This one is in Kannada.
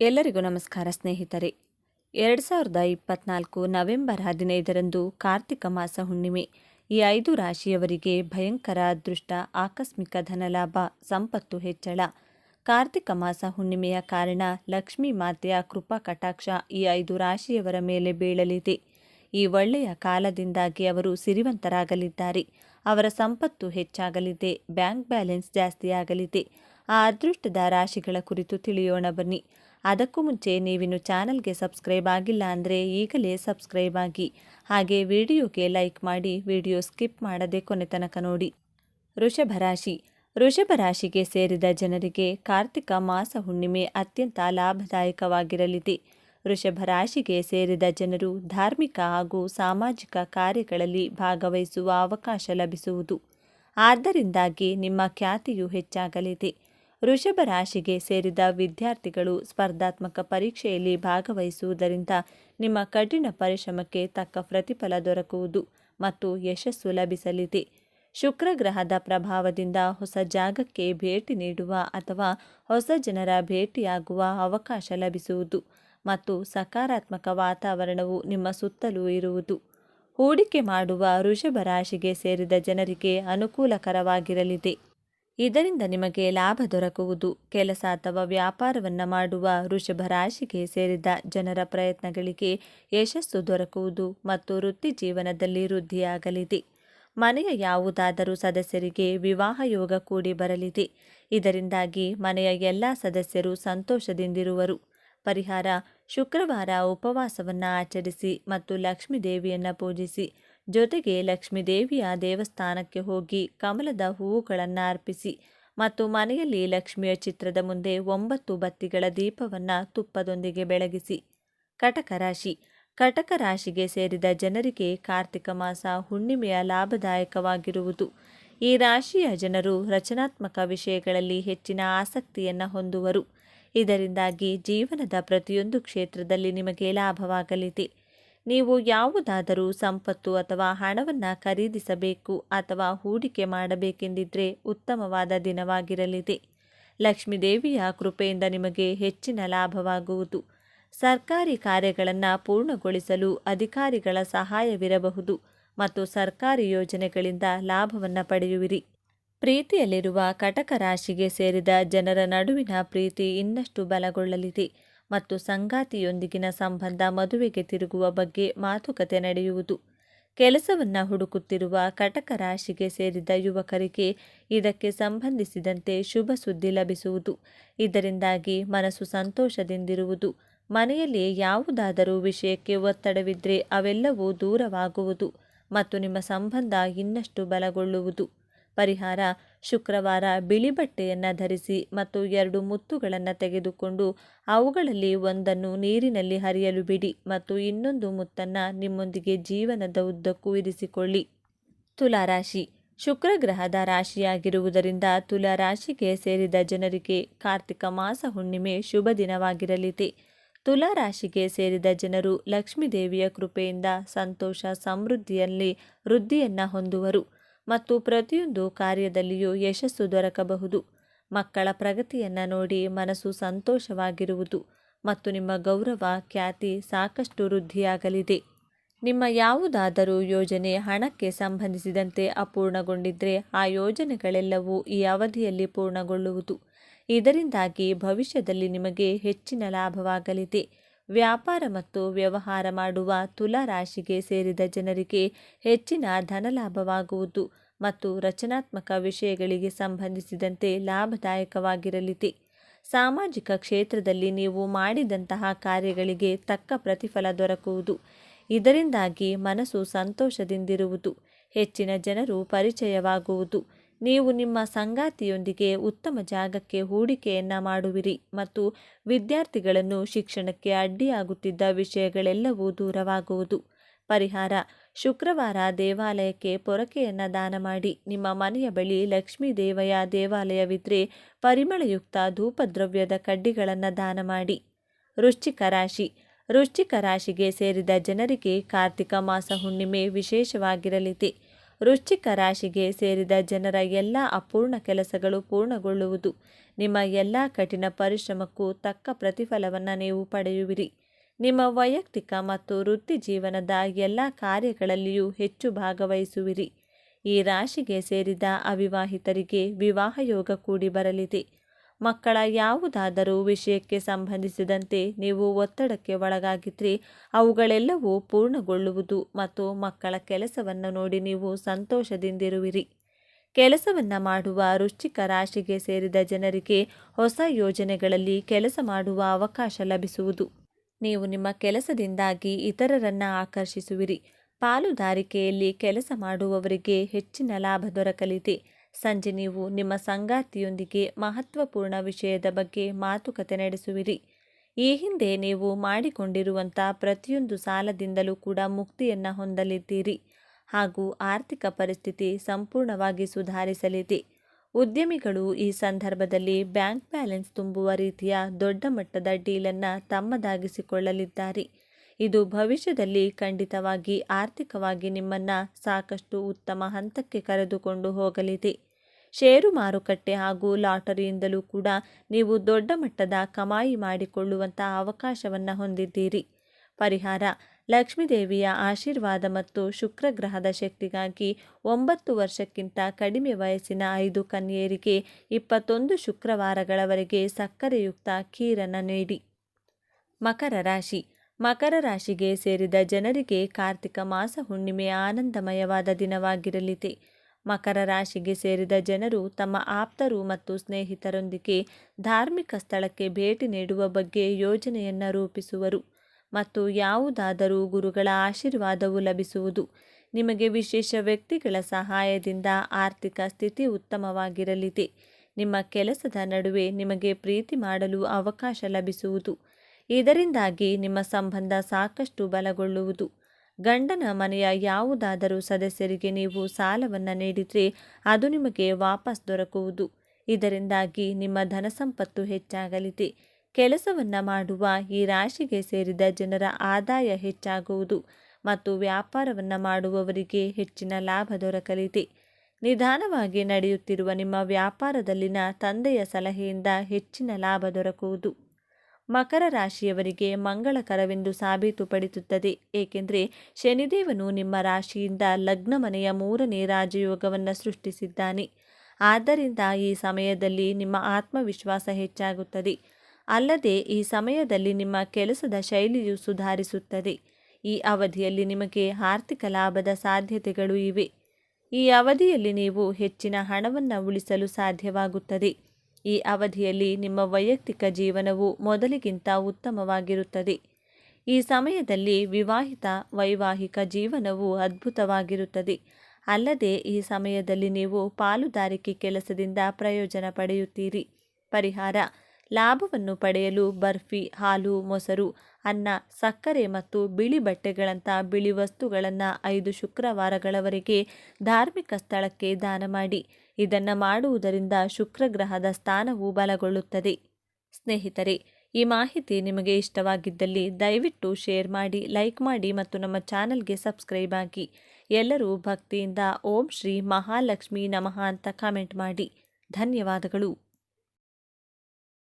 ಎಲ್ಲರಿಗೂ ನಮಸ್ಕಾರ ಸ್ನೇಹಿತರೆ. ಎರಡು ಸಾವಿರದ ಇಪ್ಪತ್ನಾಲ್ಕು ನವೆಂಬರ್ ಹದಿನೈದರಂದು ಕಾರ್ತಿಕ ಮಾಸ ಹುಣ್ಣಿಮೆ. ಈ ಐದು ರಾಶಿಯವರಿಗೆ ಭಯಂಕರ ಅದೃಷ್ಟ ಆಕಸ್ಮಿಕ ಧನಲಾಭ, ಸಂಪತ್ತು ಹೆಚ್ಚಳ. ಕಾರ್ತಿಕ ಮಾಸ ಹುಣ್ಣಿಮೆಯ ಕಾರಣ ಲಕ್ಷ್ಮೀ ಮಾತೆಯ ಕೃಪಾ ಕಟಾಕ್ಷ ಈ ಐದು ರಾಶಿಯವರ ಮೇಲೆ ಬೀಳಲಿದೆ. ಈ ಒಳ್ಳೆಯ ಕಾಲದಿಂದಾಗಿ ಅವರು ಸಿರಿವಂತರಾಗಲಿದ್ದಾರೆ. ಅವರ ಸಂಪತ್ತು ಹೆಚ್ಚಾಗಲಿದೆ, ಬ್ಯಾಂಕ್ ಬ್ಯಾಲೆನ್ಸ್ ಜಾಸ್ತಿಯಾಗಲಿದೆ. ಆ ಅದೃಷ್ಟದ ರಾಶಿಗಳ ಕುರಿತು ತಿಳಿಯೋಣ ಬನ್ನಿ. ಅದಕ್ಕೂ ಮುಂಚೆ ನೀವಿನ್ನು ಚಾನಲ್ಗೆ ಸಬ್ಸ್ಕ್ರೈಬ್ ಆಗಿಲ್ಲ ಅಂದರೆ ಈಗಲೇ ಸಬ್ಸ್ಕ್ರೈಬ್ ಆಗಿ. ಹಾಗೆ ವಿಡಿಯೋಗೆ ಲೈಕ್ ಮಾಡಿ ವಿಡಿಯೋ ಸ್ಕಿಪ್ ಮಾಡದೆ ಕೊನೆ ತನಕ ನೋಡಿ. ವೃಷಭ ರಾಶಿ. ವೃಷಭ ರಾಶಿಗೆ ಸೇರಿದ ಜನರಿಗೆ ಕಾರ್ತಿಕ ಮಾಸ ಹುಣ್ಣಿಮೆ ಅತ್ಯಂತ ಲಾಭದಾಯಕವಾಗಿರಲಿದೆ. ವೃಷಭ ರಾಶಿಗೆ ಸೇರಿದ ಜನರು ಧಾರ್ಮಿಕ ಹಾಗೂ ಸಾಮಾಜಿಕ ಕಾರ್ಯಗಳಲ್ಲಿ ಭಾಗವಹಿಸುವ ಅವಕಾಶ ಲಭಿಸುವುದು. ಆದ್ದರಿಂದಾಗಿ ನಿಮ್ಮ ಖ್ಯಾತಿಯು ಹೆಚ್ಚಾಗಲಿದೆ. ವೃಷಭ ರಾಶಿಗೆ ಸೇರಿದ ವಿದ್ಯಾರ್ಥಿಗಳು ಸ್ಪರ್ಧಾತ್ಮಕ ಪರೀಕ್ಷೆಯಲ್ಲಿ ಭಾಗವಹಿಸುವುದರಿಂದ ನಿಮ್ಮ ಕಠಿಣ ಪರಿಶ್ರಮಕ್ಕೆ ತಕ್ಕ ಪ್ರತಿಫಲ ದೊರಕುವುದು ಮತ್ತು ಯಶಸ್ಸು ಲಭಿಸಲಿದೆ. ಶುಕ್ರ ಗ್ರಹದ ಪ್ರಭಾವದಿಂದ ಹೊಸ ಜಾಗಕ್ಕೆ ಭೇಟಿ ನೀಡುವ ಅಥವಾ ಹೊಸ ಜನರ ಭೇಟಿಯಾಗುವ ಅವಕಾಶ ಲಭಿಸುವುದು ಮತ್ತು ಸಕಾರಾತ್ಮಕ ವಾತಾವರಣವು ನಿಮ್ಮ ಸುತ್ತಲೂ ಇರುವುದು. ಹೂಡಿಕೆ ಮಾಡುವ ವೃಷಭ ರಾಶಿಗೆ ಸೇರಿದ ಜನರಿಗೆ ಅನುಕೂಲಕರವಾಗಿರಲಿದೆ. ಇದರಿಂದ ನಿಮಗೆ ಲಾಭ ದೊರಕುವುದು. ಕೆಲಸ ಅಥವಾ ವ್ಯಾಪಾರವನ್ನು ಮಾಡುವ ವೃಷಭ ರಾಶಿಗೆ ಸೇರಿದ ಜನರ ಪ್ರಯತ್ನಗಳಿಗೆ ಯಶಸ್ಸು ದೊರಕುವುದು ಮತ್ತು ವೃತ್ತಿ ಜೀವನದಲ್ಲಿ ವೃದ್ಧಿಯಾಗಲಿದೆ. ಮನೆಯ ಯಾವುದಾದರೂ ಸದಸ್ಯರಿಗೆ ವಿವಾಹ ಯೋಗ ಕೂಡಿ ಬರಲಿದೆ. ಇದರಿಂದಾಗಿ ಮನೆಯ ಎಲ್ಲ ಸದಸ್ಯರು ಸಂತೋಷದಿಂದಿರುವರು. ಪರಿಹಾರ ಶುಕ್ರವಾರ ಉಪವಾಸವನ್ನು ಆಚರಿಸಿ ಮತ್ತು ಲಕ್ಷ್ಮೀ ದೇವಿಯನ್ನು ಪೂಜಿಸಿ ಜೊತೆಗೆ ಲಕ್ಷ್ಮೀದೇವಿಯ ದೇವಸ್ಥಾನಕ್ಕೆ ಹೋಗಿ ಕಮಲದ ಹೂವುಗಳನ್ನು ಅರ್ಪಿಸಿ ಮತ್ತು ಮನೆಯಲ್ಲಿ ಲಕ್ಷ್ಮಿಯ ಚಿತ್ರದ ಮುಂದೆ ಒಂಬತ್ತು ಬತ್ತಿಗಳ ದೀಪವನ್ನು ತುಪ್ಪದೊಂದಿಗೆ ಬೆಳಗಿಸಿ. ಕಟಕ ರಾಶಿ. ಕಟಕ ರಾಶಿಗೆ ಸೇರಿದ ಜನರಿಗೆ ಕಾರ್ತಿಕ ಮಾಸ ಹುಣ್ಣಿಮೆಯ ಲಾಭದಾಯಕವಾಗಿರುವುದು. ಈ ರಾಶಿಯ ಜನರು ರಚನಾತ್ಮಕ ವಿಷಯಗಳಲ್ಲಿ ಹೆಚ್ಚಿನ ಆಸಕ್ತಿಯನ್ನು ಹೊಂದುವರು. ಇದರಿಂದಾಗಿ ಜೀವನದ ಪ್ರತಿಯೊಂದು ಕ್ಷೇತ್ರದಲ್ಲಿ ನಿಮಗೆ ಲಾಭವಾಗಲಿದೆ. ನೀವು ಯಾವುದಾದರೂ ಸಂಪತ್ತು ಅಥವಾ ಹಣವನ್ನು ಖರೀದಿಸಬೇಕು ಅಥವಾ ಹೂಡಿಕೆ ಮಾಡಬೇಕೆಂದಿದ್ದರೆ ಉತ್ತಮವಾದ ದಿನವಾಗಿರಲಿದೆ. ಲಕ್ಷ್ಮೀದೇವಿಯ ಕೃಪೆಯಿಂದ ನಿಮಗೆ ಹೆಚ್ಚಿನ ಲಾಭವಾಗುವುದು. ಸರ್ಕಾರಿ ಕಾರ್ಯಗಳನ್ನು ಪೂರ್ಣಗೊಳಿಸಲು ಅಧಿಕಾರಿಗಳ ಸಹಾಯವಿರಬಹುದು ಮತ್ತು ಸರ್ಕಾರಿ ಯೋಜನೆಗಳಿಂದ ಲಾಭವನ್ನು ಪಡೆಯುವಿರಿ. ಪ್ರೀತಿಯಲ್ಲಿರುವ ಕಟಕ ರಾಶಿಗೆ ಸೇರಿದ ಜನರ ನಡುವಿನ ಪ್ರೀತಿ ಇನ್ನಷ್ಟು ಬಲಗೊಳ್ಳಲಿದೆ. ಮತ್ತು ಸಂಗಾತಿಯೊಂದಿಗಿನ ಸಂಬಂಧ ಮದುವೆಗೆ ತಿರುಗುವ ಬಗ್ಗೆ ಮಾತುಕತೆ ನಡೆಯುವುದು. ಕೆಲಸವನ್ನು ಹುಡುಕುತ್ತಿರುವ ಕಟಕ ರಾಶಿಗೆ ಸೇರಿದ ಯುವಕರಿಗೆ ಇದಕ್ಕೆ ಸಂಬಂಧಿಸಿದಂತೆ ಶುಭ ಸುದ್ದಿ ಲಭಿಸುವುದು. ಇದರಿಂದಾಗಿ ಮನಸ್ಸು ಸಂತೋಷದಿಂದಿರುವುದು. ಮನೆಯಲ್ಲಿ ಯಾವುದಾದರೂ ವಿಷಯಕ್ಕೆ ಒತ್ತಡವಿದ್ದರೆ ಅವೆಲ್ಲವೂ ದೂರವಾಗುವುದು ಮತ್ತು ನಿಮ್ಮ ಸಂಬಂಧ ಇನ್ನಷ್ಟು ಬಲಗೊಳ್ಳುವುದು. ಪರಿಹಾರ ಶುಕ್ರವಾರ ಬಿಳಿ ಬಟ್ಟೆಯನ್ನು ಧರಿಸಿ ಮತ್ತು ಎರಡು ಮುತ್ತುಗಳನ್ನು ತೆಗೆದುಕೊಂಡು ಅವುಗಳಲ್ಲಿ ಒಂದನ್ನು ನೀರಿನಲ್ಲಿ ಹರಿಯಲು ಬಿಡಿ ಮತ್ತು ಇನ್ನೊಂದು ಮುತ್ತನ್ನು ನಿಮ್ಮೊಂದಿಗೆ ಜೀವನದ ಉದ್ದಕ್ಕೂ ಇರಿಸಿಕೊಳ್ಳಿ. ತುಲಾರಾಶಿ. ಶುಕ್ರ ಗ್ರಹದ ರಾಶಿಯಾಗಿರುವುದರಿಂದ ತುಲಾ ರಾಶಿಗೆ ಸೇರಿದ ಜನರಿಗೆ ಕಾರ್ತಿಕ ಮಾಸ ಹುಣ್ಣಿಮೆ ಶುಭ ದಿನವಾಗಿರಲಿದೆ. ತುಲಾ ರಾಶಿಗೆ ಸೇರಿದ ಜನರು ಲಕ್ಷ್ಮೀದೇವಿಯ ಕೃಪೆಯಿಂದ ಸಂತೋಷ, ಸಮೃದ್ಧಿಯಲ್ಲಿ ವೃದ್ಧಿಯನ್ನು ಹೊಂದುವರು. ಮತ್ತು ಪ್ರತಿಯೊಂದು ಕಾರ್ಯದಲ್ಲಿಯೂ ಯಶಸ್ಸು ದೊರಕಬಹುದು. ಮಕ್ಕಳ ಪ್ರಗತಿಯನ್ನು ನೋಡಿ ಮನಸ್ಸು ಸಂತೋಷವಾಗಿರುವುದು ಮತ್ತು ನಿಮ್ಮ ಗೌರವ, ಖ್ಯಾತಿ ಸಾಕಷ್ಟು ವೃದ್ಧಿಯಾಗಲಿದೆ. ನಿಮ್ಮ ಯಾವುದಾದರೂ ಯೋಜನೆ ಹಣಕ್ಕೆ ಸಂಬಂಧಿಸಿದಂತೆ ಅಪೂರ್ಣಗೊಂಡಿದ್ದರೆ ಆ ಯೋಜನೆಗಳೆಲ್ಲವೂ ಈ ಅವಧಿಯಲ್ಲಿ ಪೂರ್ಣಗೊಳ್ಳುವುದು. ಇದರಿಂದಾಗಿ ಭವಿಷ್ಯದಲ್ಲಿ ನಿಮಗೆ ಹೆಚ್ಚಿನ ಲಾಭವಾಗಲಿದೆ. ವ್ಯಾಪಾರ ಮತ್ತು ವ್ಯವಹಾರ ಮಾಡುವ ತುಲಾ ರಾಶಿಗೆ ಸೇರಿದ ಜನರಿಗೆ ಹೆಚ್ಚಿನ ಧನಲಾಭವಾಗುವುದು ಮತ್ತು ರಚನಾತ್ಮಕ ವಿಷಯಗಳಿಗೆ ಸಂಬಂಧಿಸಿದಂತೆ ಲಾಭದಾಯಕವಾಗಿರಲಿದೆ. ಸಾಮಾಜಿಕ ಕ್ಷೇತ್ರದಲ್ಲಿ ನೀವು ಮಾಡಿದಂತಹ ಕಾರ್ಯಗಳಿಗೆ ತಕ್ಕ ಪ್ರತಿಫಲ ದೊರಕುವುದು. ಇದರಿಂದಾಗಿ ಮನಸ್ಸು ಸಂತೋಷದಿಂದಿರುವುದು. ಹೆಚ್ಚಿನ ಜನರು ಪರಿಚಯವಾಗುವುದು. ನೀವು ನಿಮ್ಮ ಸಂಗಾತಿಯೊಂದಿಗೆ ಉತ್ತಮ ಜಾಗಕ್ಕೆ ಹೂಡಿಕೆಯನ್ನು ಮಾಡುವಿರಿ ಮತ್ತು ವಿದ್ಯಾರ್ಥಿಗಳನ್ನು ಶಿಕ್ಷಣಕ್ಕೆ ಅಡ್ಡಿಯಾಗುತ್ತಿದ್ದ ವಿಷಯಗಳೆಲ್ಲವೂ ದೂರವಾಗುವುದು. ಪರಿಹಾರ, ಶುಕ್ರವಾರ ದೇವಾಲಯಕ್ಕೆ ಪೊರಕೆಯನ್ನು ದಾನ ಮಾಡಿ, ನಿಮ್ಮ ಮನೆಯ ಬಳಿ ಲಕ್ಷ್ಮೀ ದೇವಯ ದೇವಾಲಯವಿದ್ದರೆ ಪರಿಮಳಯುಕ್ತ ಧೂಪದ್ರವ್ಯದ ಕಡ್ಡಿಗಳನ್ನು ದಾನ ಮಾಡಿ. ವೃಶ್ಚಿಕ ರಾಶಿ, ವೃಶ್ಚಿಕ ರಾಶಿಗೆ ಸೇರಿದ ಜನರಿಗೆ ಕಾರ್ತಿಕ ಮಾಸ ಹುಣ್ಣಿಮೆ ವಿಶೇಷವಾಗಿರಲಿದೆ. ವೃಶ್ಚಿಕ ರಾಶಿಗೆ ಸೇರಿದ ಜನರ ಎಲ್ಲ ಅಪೂರ್ಣ ಕೆಲಸಗಳು ಪೂರ್ಣಗೊಳ್ಳುವುದು. ನಿಮ್ಮ ಎಲ್ಲ ಕಠಿಣ ಪರಿಶ್ರಮಕ್ಕೂ ತಕ್ಕ ಪ್ರತಿಫಲವನ್ನು ನೀವು ಪಡೆಯುವಿರಿ. ನಿಮ್ಮ ವೈಯಕ್ತಿಕ ಮತ್ತು ವೃತ್ತಿ ಜೀವನದ ಎಲ್ಲ ಕಾರ್ಯಗಳಲ್ಲಿಯೂ ಹೆಚ್ಚು ಭಾಗವಹಿಸುವಿರಿ. ಈ ರಾಶಿಗೆ ಸೇರಿದ ಅವಿವಾಹಿತರಿಗೆ ವಿವಾಹ ಯೋಗ ಕೂಡಿ ಬರಲಿದೆ. ಮಕ್ಕಳ ಯಾವುದಾದರೂ ವಿಷಯಕ್ಕೆ ಸಂಬಂಧಿಸಿದಂತೆ ನೀವು ಒತ್ತಡಕ್ಕೆ ಒಳಗಾಗಿದ್ದರೆ ಅವುಗಳೆಲ್ಲವೂ ಪೂರ್ಣಗೊಳ್ಳುವುದು ಮತ್ತು ಮಕ್ಕಳ ಕೆಲಸವನ್ನು ನೋಡಿ ನೀವು ಸಂತೋಷದಿಂದಿರುವಿರಿ. ಕೆಲಸವನ್ನು ಮಾಡುವ ರುಚಿಕ ರಾಶಿಗೆ ಸೇರಿದ ಜನರಿಗೆ ಹೊಸ ಯೋಜನೆಗಳಲ್ಲಿ ಕೆಲಸ ಮಾಡುವ ಅವಕಾಶ ಲಭಿಸುವುದು. ನೀವು ನಿಮ್ಮ ಕೆಲಸದಿಂದಾಗಿ ಇತರರನ್ನು ಆಕರ್ಷಿಸುವಿರಿ. ಪಾಲುದಾರಿಕೆಯಲ್ಲಿ ಕೆಲಸ ಮಾಡುವವರಿಗೆ ಹೆಚ್ಚಿನ ಲಾಭ ದೊರಕಲಿದೆ. ಸಂಜೆ ನೀವು ನಿಮ್ಮ ಸಂಗಾತಿಯೊಂದಿಗೆ ಮಹತ್ವಪೂರ್ಣ ವಿಷಯದ ಬಗ್ಗೆ ಮಾತುಕತೆ ನಡೆಸುವಿರಿ. ಈ ಹಿಂದೆ ನೀವು ಮಾಡಿಕೊಂಡಿರುವಂಥ ಪ್ರತಿಯೊಂದು ಸಾಲದಿಂದಲೂ ಕೂಡ ಮುಕ್ತಿಯನ್ನು ಹೊಂದಲಿದ್ದೀರಿ. ಹಾಗೂ ಆರ್ಥಿಕ ಪರಿಸ್ಥಿತಿ ಸಂಪೂರ್ಣವಾಗಿ ಸುಧಾರಿಸಲಿದೆ. ಉದ್ಯಮಿಗಳು ಈ ಸಂದರ್ಭದಲ್ಲಿ ಬ್ಯಾಂಕ್ ಬ್ಯಾಲೆನ್ಸ್ ತುಂಬುವ ರೀತಿಯ ದೊಡ್ಡ ಮಟ್ಟದ ಡೀಲನ್ನು ತಮ್ಮದಾಗಿಸಿಕೊಳ್ಳಲಿದ್ದಾರೆ. ಇದು ಭವಿಷ್ಯದಲ್ಲಿ ಖಂಡಿತವಾಗಿ ಆರ್ಥಿಕವಾಗಿ ನಿಮ್ಮನ್ನು ಸಾಕಷ್ಟು ಉತ್ತಮ ಹಂತಕ್ಕೆ ಕರೆದುಕೊಂಡು ಹೋಗಲಿದೆ. ಷೇರು ಮಾರುಕಟ್ಟೆ ಹಾಗೂ ಲಾಟರಿಯಿಂದಲೂ ಕೂಡ ನೀವು ದೊಡ್ಡ ಮಟ್ಟದ ಕಮಾಯಿ ಮಾಡಿಕೊಳ್ಳುವಂಥ ಅವಕಾಶವನ್ನು ಹೊಂದಿದ್ದೀರಿ. ಪರಿಹಾರ, ಲಕ್ಷ್ಮೀದೇವಿಯ ಆಶೀರ್ವಾದ ಮತ್ತು ಶುಕ್ರ ಗ್ರಹದ ಶಕ್ತಿಗಾಗಿ ಒಂಬತ್ತು ವರ್ಷಕ್ಕಿಂತ ಕಡಿಮೆ ವಯಸ್ಸಿನ ಐದು ಕನ್ಯೆಯರಿಗೆ ಇಪ್ಪತ್ತೊಂದು ಶುಕ್ರವಾರಗಳವರೆಗೆ ಸಕ್ಕರೆಯುಕ್ತ ಖೀರನ್ನು ನೀಡಿ. ಮಕರ ರಾಶಿ ಮಕರ ರಾಶಿಗೆ ಸೇರಿದ ಜನರಿಗೆ ಕಾರ್ತಿಕ ಮಾಸ ಹುಣ್ಣಿಮೆ ಆನಂದಮಯವಾದ ದಿನವಾಗಿರಲಿದೆ. ಮಕರ ರಾಶಿಗೆ ಸೇರಿದ ಜನರು ತಮ್ಮ ಆಪ್ತರು ಮತ್ತು ಸ್ನೇಹಿತರೊಂದಿಗೆ ಧಾರ್ಮಿಕ ಸ್ಥಳಕ್ಕೆ ಭೇಟಿ ನೀಡುವ ಬಗ್ಗೆ ಯೋಜನೆಯನ್ನು ರೂಪಿಸುವರು ಮತ್ತು ಯಾವುದಾದರೂ ಗುರುಗಳ ಆಶೀರ್ವಾದವು ಲಭಿಸುವುದು. ನಿಮಗೆ ವಿಶೇಷ ವ್ಯಕ್ತಿಗಳ ಸಹಾಯದಿಂದ ಆರ್ಥಿಕ ಸ್ಥಿತಿ ಉತ್ತಮವಾಗಿರಲಿದೆ. ನಿಮ್ಮ ಕೆಲಸದ ನಡುವೆ ನಿಮಗೆ ಪ್ರೀತಿ ಮಾಡಲು ಅವಕಾಶ ಲಭಿಸುವುದು. ಇದರಿಂದಾಗಿ ನಿಮ್ಮ ಸಂಬಂಧ ಸಾಕಷ್ಟು ಬಲಗೊಳ್ಳುವುದು. ಗಂಡನ ಮನೆಯ ಯಾವುದಾದರೂ ಸದಸ್ಯರಿಗೆ ನೀವು ಸಾಲವನ್ನು ನೀಡಿದರೆ ಅದು ನಿಮಗೆ ವಾಪಸ್ ದೊರಕುವುದು. ಇದರಿಂದಾಗಿ ನಿಮ್ಮ ಧನ ಸಂಪತ್ತು ಹೆಚ್ಚಾಗಲಿದೆ. ಕೆಲಸವನ್ನು ಮಾಡುವ ಈ ರಾಶಿಗೆ ಸೇರಿದ ಜನರ ಆದಾಯ ಹೆಚ್ಚಾಗುವುದು ಮತ್ತು ವ್ಯಾಪಾರವನ್ನು ಮಾಡುವವರಿಗೆ ಹೆಚ್ಚಿನ ಲಾಭ ದೊರಕಲಿದೆ. ನಿಧಾನವಾಗಿ ನಡೆಯುತ್ತಿರುವ ನಿಮ್ಮ ವ್ಯಾಪಾರದಲ್ಲಿನ ತಂದೆಯ ಸಲಹೆಯಿಂದ ಹೆಚ್ಚಿನ ಲಾಭ ದೊರಕುವುದು. ಮಕರ ರಾಶಿಯವರಿಗೆ ಮಂಗಳಕರವೆಂದು ಸಾಬೀತುಪಡಿಸುತ್ತದೆ ಏಕೆಂದರೆ ಶನಿದೇವನು ನಿಮ್ಮ ರಾಶಿಯಿಂದ ಲಗ್ನ ಮನೆಯ ಮೂರನೇ ರಾಜಯೋಗವನ್ನು ಸೃಷ್ಟಿಸಿದ್ದಾನೆ. ಆದ್ದರಿಂದ ಈ ಸಮಯದಲ್ಲಿ ನಿಮ್ಮ ಆತ್ಮವಿಶ್ವಾಸ ಹೆಚ್ಚಾಗುತ್ತದೆ. ಅಲ್ಲದೆ ಈ ಸಮಯದಲ್ಲಿ ನಿಮ್ಮ ಕೆಲಸದ ಶೈಲಿಯು ಸುಧಾರಿಸುತ್ತದೆ. ಈ ಅವಧಿಯಲ್ಲಿ ನಿಮಗೆ ಆರ್ಥಿಕ ಲಾಭದ ಸಾಧ್ಯತೆಗಳು ಇವೆ. ಈ ಅವಧಿಯಲ್ಲಿ ನೀವು ಹೆಚ್ಚಿನ ಹಣವನ್ನು ಉಳಿಸಲು ಸಾಧ್ಯವಾಗುತ್ತದೆ. ಈ ಅವಧಿಯಲ್ಲಿ ನಿಮ್ಮ ವೈಯಕ್ತಿಕ ಜೀವನವು ಮೊದಲಿಗಿಂತ ಉತ್ತಮವಾಗಿರುತ್ತದೆ. ಈ ಸಮಯದಲ್ಲಿ ವಿವಾಹಿತ ವೈವಾಹಿಕ ಜೀವನವು ಅದ್ಭುತವಾಗಿರುತ್ತದೆ. ಅಲ್ಲದೆ ಈ ಸಮಯದಲ್ಲಿ ನೀವು ಪಾಲುದಾರಿಕೆ ಕೆಲಸದಿಂದ ಪ್ರಯೋಜನ ಪಡೆಯುತ್ತೀರಿ. ಪರಿಹಾರ, ಲಾಭವನ್ನು ಪಡೆಯಲು ಬರ್ಫಿ, ಹಾಲು, ಮೊಸರು, ಅನ್ನ, ಸಕ್ಕರೆ ಮತ್ತು ಬಿಳಿ ಬಟ್ಟೆಗಳಂಥ ಬಿಳಿ ವಸ್ತುಗಳನ್ನು ಐದು ಶುಕ್ರವಾರಗಳವರೆಗೆ ಧಾರ್ಮಿಕ ಸ್ಥಳಕ್ಕೆ ದಾನ ಮಾಡಿ. ಇದನ್ನು ಮಾಡುವುದರಿಂದ ಶುಕ್ರಗ್ರಹದ ಸ್ಥಾನವು ಬಲಗೊಳ್ಳುತ್ತದೆ. ಸ್ನೇಹಿತರೆ, ಈ ಮಾಹಿತಿ ನಿಮಗೆ ಇಷ್ಟವಾಗಿದ್ದಲ್ಲಿ ದಯವಿಟ್ಟು ಶೇರ್ ಮಾಡಿ, ಲೈಕ್ ಮಾಡಿ ಮತ್ತು ನಮ್ಮ ಚಾನಲ್ಗೆ ಸಬ್ಸ್ಕ್ರೈಬ್ ಆಗಿ. ಎಲ್ಲರೂ ಭಕ್ತಿಯಿಂದ ಓಂ ಶ್ರೀ ಮಹಾಲಕ್ಷ್ಮಿ ನಮಃ ಅಂತ ಕಾಮೆಂಟ್ ಮಾಡಿ. ಧನ್ಯವಾದಗಳು.